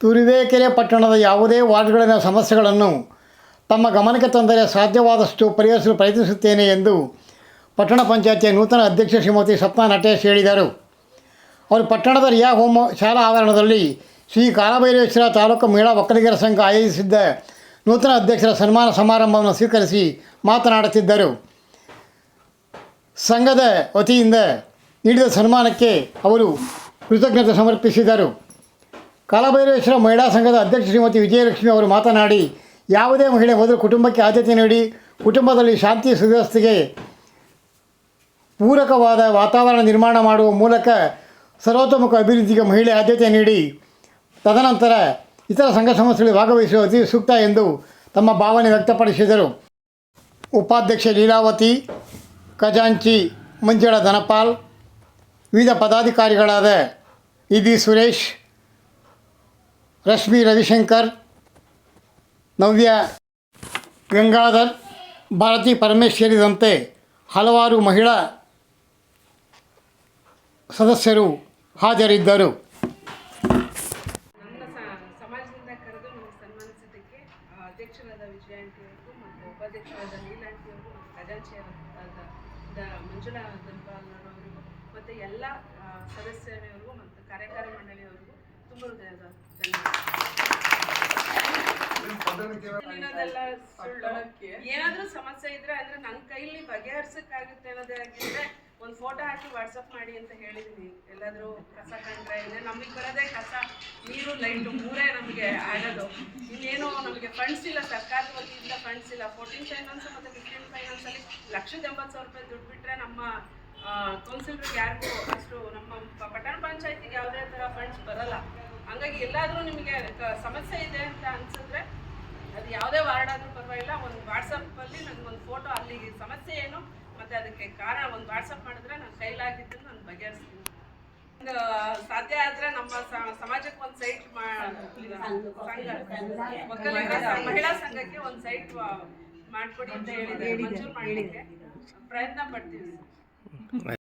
ತುರುವೇಕೆರೆ ಪಟ್ಟಣದ ಯಾವುದೇ ವಾರ್ಡ್ಗಳಲ್ಲಿನ ಸಮಸ್ಯೆಗಳನ್ನು ತಮ್ಮ ಗಮನಕ್ಕೆ ತಂದರೆ ಸಾಧ್ಯವಾದಷ್ಟು ಪರಿಹರಿಸಲು ಪ್ರಯತ್ನಿಸುತ್ತೇನೆ ಎಂದು ಪಟ್ಟಣ ಪಂಚಾಯತಿಯ ನೂತನ ಅಧ್ಯಕ್ಷ ಶ್ರೀಮತಿ ಸಪ್ನಾ ನಟೇಶ್ ಹೇಳಿದರು. ಅವರು ಪಟ್ಟಣದ ರಿಯಾ ಹೋಮ ಶಾಲಾ ಆವರಣದಲ್ಲಿ ಶ್ರೀ ಕಾಲಭೈರೇಶ್ವರ ತಾಲೂಕು ಮಹಿಳಾ ಒಕ್ಕಲಿಗರ ಸಂಘ ಆಯೋಜಿಸಿದ್ದ ನೂತನ ಅಧ್ಯಕ್ಷರ ಸನ್ಮಾನ ಸಮಾರಂಭವನ್ನು ಸ್ವೀಕರಿಸಿ ಮಾತನಾಡುತ್ತಿದ್ದರು. ಸಂಘದ ವತಿಯಿಂದ ನೀಡಿದ ಸನ್ಮಾನಕ್ಕೆ ಅವರು ಕೃತಜ್ಞತೆ ಸಮರ್ಪಿಸಿದರು. ಕಾಲಭೈರೇಶ್ವರ ಮಹಿಳಾ ಸಂಘದ ಅಧ್ಯಕ್ಷ ಶ್ರೀಮತಿ ವಿಜಯಲಕ್ಷ್ಮಿ ಅವರು ಮಾತನಾಡಿ, ಯಾವುದೇ ಮಹಿಳೆ ಮೊದಲು ಕುಟುಂಬಕ್ಕೆ ಆದ್ಯತೆ ನೀಡಿ, ಕುಟುಂಬದಲ್ಲಿ ಶಾಂತಿ ಸುವ್ಯವಸ್ಥೆಗೆ ಪೂರಕವಾದ ವಾತಾವರಣ ನಿರ್ಮಾಣ ಮಾಡುವ ಮೂಲಕ ಸರ್ವತೋಮುಖ ಅಭಿವೃದ್ಧಿಗೆ ಮಹಿಳೆ ಆದ್ಯತೆ ನೀಡಿ, ತದನಂತರ ಇತರ ಸಂಘ ಸಂಸ್ಥೆಗಳಲ್ಲಿ ಭಾಗವಹಿಸುವ ಅತಿ ಸೂಕ್ತ ಎಂದು ತಮ್ಮ ಭಾವನೆ ವ್ಯಕ್ತಪಡಿಸಿದರು. ಉಪಾಧ್ಯಕ್ಷ ಲೀಲಾವತಿ, ಖಜಾಂಚಿ ಮಂಜುಳ ಧನಪಾಲ್, ವಿವಿಧ ಪದಾಧಿಕಾರಿಗಳಾದ ಇ ಸುರೇಶ್ ರಶ್ಮಿ ರವಿಶಂಕರ್, ನವ್ಯ ಗಂಗಾಧರ್, ಭಾರತಿ ಪರಮೇಶ್ ಸೇರಿದಂತೆ ಹಲವಾರು ಮಹಿಳಾ ಸದಸ್ಯರು ಹಾಜರಿದ್ದರು. ಮಂಜುಳಾ ಮತ್ತು ಎಲ್ಲ ಸದಸ್ಯರಿಗೂ ಮತ್ತು ಕಾರ್ಯಕಾರಿ ಏನಾದ್ರೂ ಸಮಸ್ಯೆ ಇದ್ರೆ ಅಂದ್ರೆ ನನ್ನ ಕೈಲಿ ಬಗೆಹರಿಸಕ್ಕಾಗುತ್ತೆ ಅನ್ನೋದಾಗಿದ್ರೆ ಒಂದು ಫೋಟೋ ಹಾಕಿ ವಾಟ್ಸಪ್ ಮಾಡಿ ಅಂತ ಹೇಳಿದೀನಿ. ಎಲ್ಲಾದ್ರೂ ಕಸ ಕಂಡ್ರೆ ಇದೆ ನಮಗೆ ಬರೋದೇ ಕಸ, ನೀರು ಲೈಟು ಮೂರೇ ನಮಗೆ ಆಗೋದು. ಇನ್ನೇನು ನಮಗೆ ಫಂಡ್ಸ್ ಇಲ್ಲ, ಸರ್ಕಾರದ ವತಿಯಿಂದ ಫಂಡ್ಸ್ ಇಲ್ಲ. ಫೋರ್ಟೀನ್ ಫೈನಾನ್ಸ್ ಮತ್ತು ಫಿಫ್ಟೀನ್ ಫೈನಾನ್ಸಲ್ಲಿ ಲಕ್ಷದ ಎಂಬತ್ತು ಸಾವಿರ ರೂಪಾಯಿ ದುಡ್ಡು ಬಿಟ್ಟರೆ ನಮ್ಮ ಕೌನ್ಸಿಲರ್ಗೆ ಯಾರಿಗೂ ಅಷ್ಟು ನಮ್ಮ ಪಟ್ಟಣ ಪಂಚಾಯತಿಗೆ ಯಾವುದೇ ಥರ ಫಂಡ್ಸ್ ಬರಲ್ಲ. ಎಲ್ಲಾದರೂ ನಿಮಗೆ ಸಮಸ್ಯೆ ಇದೆ ಅಂತ ಅನ್ಸಿದ್ರೆ ಅದು ಯಾವುದೇ ವಾರ್ಡ್ ಆದ್ರೂ ಪರವಾಗಿಲ್ಲ. ಒಂದು ವಾಟ್ಸಪ್ಪಲ್ಲಿ ನನಗೊಂದು ಫೋಟೋ ಅಲ್ಲಿ ಸಮಸ್ಯೆ ಏನು ಮತ್ತೆ ಅದಕ್ಕೆ ಕಾರಣ ಒಂದು ವಾಟ್ಸಪ್ ಮಾಡಿದ್ರೆ ನಾನು ಕೈಲಾಗಿದ್ದನ್ನು ನಾನು ಬಗೆಹರಿಸ್ತೀನಿ. ಒಂದು ಸಾಧ್ಯ ಆದ್ರೆ ನಮ್ಮ ಸಮಾಜಕ್ಕೆ ಒಂದು ಸೈಟ್ ಸಂಘ- ಮಹಿಳಾ ಸಂಘಕ್ಕೆ ಒಂದು ಸೈಟ್ ಮಾಡ್ಕೊಡಿ ಅಂತ ಹೇಳಿದ್ರೆ ಮಂಜೂರು ಮಾಡಲಿಕ್ಕೆ ಪ್ರಯತ್ನ ಪಡ್ತೀವಿ.